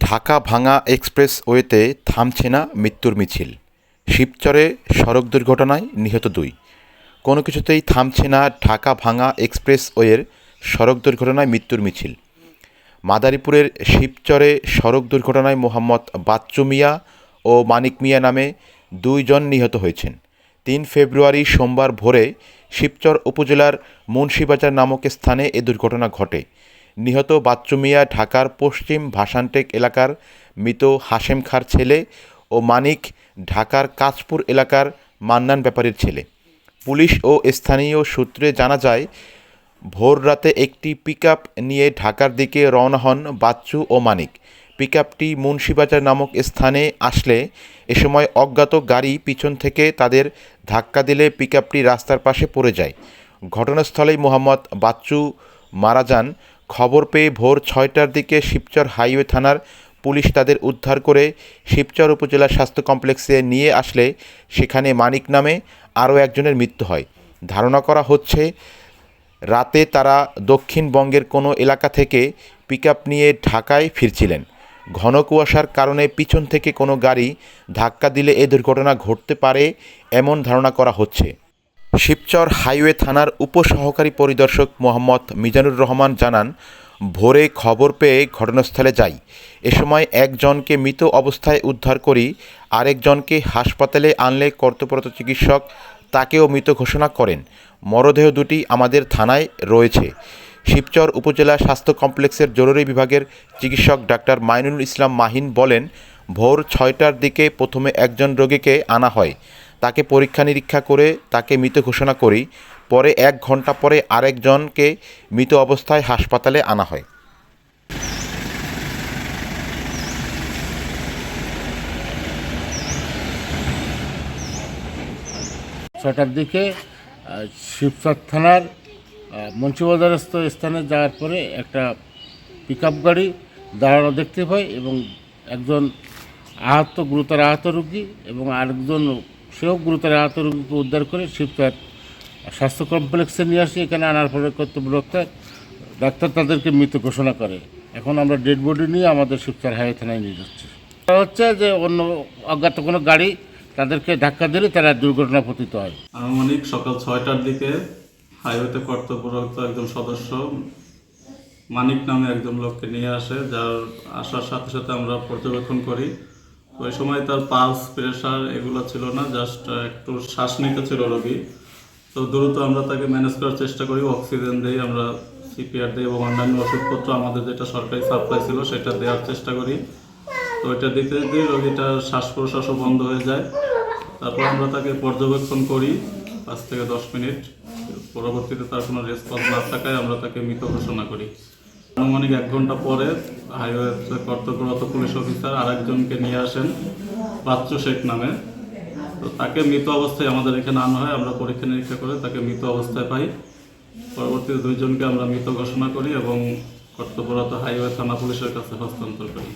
ঢাকা ভাঙা এক্সপ্রেসওয়েতে থামছে না মৃত্যুর মিছিল। শিবচরে সড়ক দুর্ঘটনায় নিহত দুই। কোনো কিছুতেই থামছে না ঢাকা ভাঙা এক্সপ্রেসওয়ের সড়ক দুর্ঘটনায় মৃত্যুর মিছিল। মাদারীপুরের শিবচরে সড়ক দুর্ঘটনায় মোহাম্মদ বাচ্চু মিয়া ও মানিক মিয়া নামে দুইজন নিহত হয়েছেন। তিন ফেব্রুয়ারি সোমবার ভোরে শিবচর উপজেলার মুন্সিবাজার নামক স্থানে এ দুর্ঘটনা ঘটে। নিহত বাচ্চু মিয়া ঢাকার পশ্চিম ভাসানটেক এলাকার মৃত হাশেম খার ছেলে ও মানিক ঢাকার কাঁচপুর এলাকার মান্নান ব্যাপারীর ছেলে। পুলিশ ও স্থানীয় সূত্রে জানা যায়, ভোর রাতে একটি পিকআপ নিয়ে ঢাকার দিকে রওনা হন বাচ্চু ও মানিক। পিকআপটি মুন্সিবাজার নামক স্থানে আসলে এ সময় অজ্ঞাত গাড়ি পিছন থেকে তাদের ধাক্কা দিলে পিকআপটি রাস্তার পাশে পড়ে যায়। ঘটনাস্থলেই মোহাম্মদ বাচ্চু মারা যান। খবর পেয়ে ভোর ছয়টার দিকে শিবচর হাইওয়ে থানার পুলিশ তাদের উদ্ধার করে শিবচর উপজেলা স্বাস্থ্য কমপ্লেক্সে নিয়ে আসলে সেখানে মানিক নামে আরও একজনের মৃত্যু হয়। ধারণা করা হচ্ছে, রাতে তারা দক্ষিণবঙ্গের কোনো এলাকা থেকে পিকআপ নিয়ে ঢাকায় ফিরছিলেন। ঘন কুয়াশার কারণে পিছন থেকে কোনো গাড়ি ধাক্কা দিলে এ দুর্ঘটনা ঘটতে পারে এমন ধারণা করা হচ্ছে। শিবচর হাইওয়ে থানার উপসহকারী পরিদর্শক মোহাম্মদ মিজানুর রহমান জানান, ভোরে খবর পেয়ে ঘটনাস্থলে যাই। এ সময় একজনকে মৃত অবস্থায় উদ্ধার করি, আরেকজনকে হাসপাতালে আনলে কর্তব্যরত চিকিৎসক তাকেও মৃত ঘোষণা করেন। মরদেহ দুটি আমাদের থানায় রয়েছে। শিবচর উপজেলা স্বাস্থ্য কমপ্লেক্সের জরুরি বিভাগের চিকিৎসক ডাক্তার মাইনুল ইসলাম মাহিন বলেন, ভোর ছয়টার দিকে প্রথমে একজন রোগীকে আনা হয়। তাকে পরীক্ষা নিরীক্ষা করে তাকে মৃত ঘোষণা করি। পরে এক ঘণ্টা পরে আরেকজনকে মৃত অবস্থায় হাসপাতালে আনা হয়। ছটার দিকে শিবচর থানার আহ, মুন্সিবাজারস্থ স্থানে যাওয়ার পরে একটা পিক আপ গাড়ি দাঁড়ানো দেখতে পাই এবং একজন আহত গুরুতর আহত রুগী এবং আরেকজন সেও গুরুতর আহত রোগীকে উদ্ধার করে শিবচর স্বাস্থ্য কমপ্লেক্সে নিয়ে আসি। এখানে আনার পরে কর্তব্য ডাক্তার তাদেরকে মৃত ঘোষণা করে। এখন আমরা ডেড বডি নিয়ে আমাদের শিবচর হাইওয়ে থানায় নিয়ে যাচ্ছি। হচ্ছে যে অন্য অজ্ঞাত কোনো গাড়ি তাদেরকে ধাক্কা দিলে তারা দুর্ঘটনা পতিত হয়। আনুমানিক সকাল ছয়টার দিকে হাইওয়েতে কর্তব্যরত একজন সদস্য মানিক নামে একজন লোককে নিয়ে আসে, যার আসার সাথে সাথে আমরা পর্যবেক্ষণ করি। ওই সময় তার পালস প্রেশার এগুলো ছিল না জাস্ট একটু শ্বাস নিতে ছিল রোগী। তো দ্রুত আমরা তাকে ম্যানেজ করার চেষ্টা করি অক্সিজেন দিই, আমরা সিপিআর দিই এবং অন্যান্য ওষুধপত্র আমাদের যেটা সরকারি সাপ্লাই ছিল সেটা দেওয়ার চেষ্টা করি। তো এটা দিতে দিতে রোগীটার শ্বাস প্রশ্বাসও বন্ধ হয়ে যায়। তারপর আমরা তাকে পর্যবেক্ষণ করি, পাঁচ থেকে দশ মিনিট। পরবর্তীতে তার কোনো রেসপন্স না থাকায় আমরা তাকে মৃত ঘোষণা করি। আনুমানিক এক ঘণ্টা পরে হাইওয়ে কর্তব্যরত পুলিশ অফিসার আরেকজনকে নিয়ে আসেন, বাচ্চু শেখ নামে। তো তাকে মৃত অবস্থায় আমাদের এখানে আনা হয়, আমরা পরীক্ষা নিরীক্ষা করে তাকে মৃত অবস্থায় পাই। পরবর্তীতে দুইজনকে আমরা মৃত ঘোষণা করি এবং কর্তব্যরত হাইওয়ে থানা পুলিশের কাছে হস্তান্তর করি।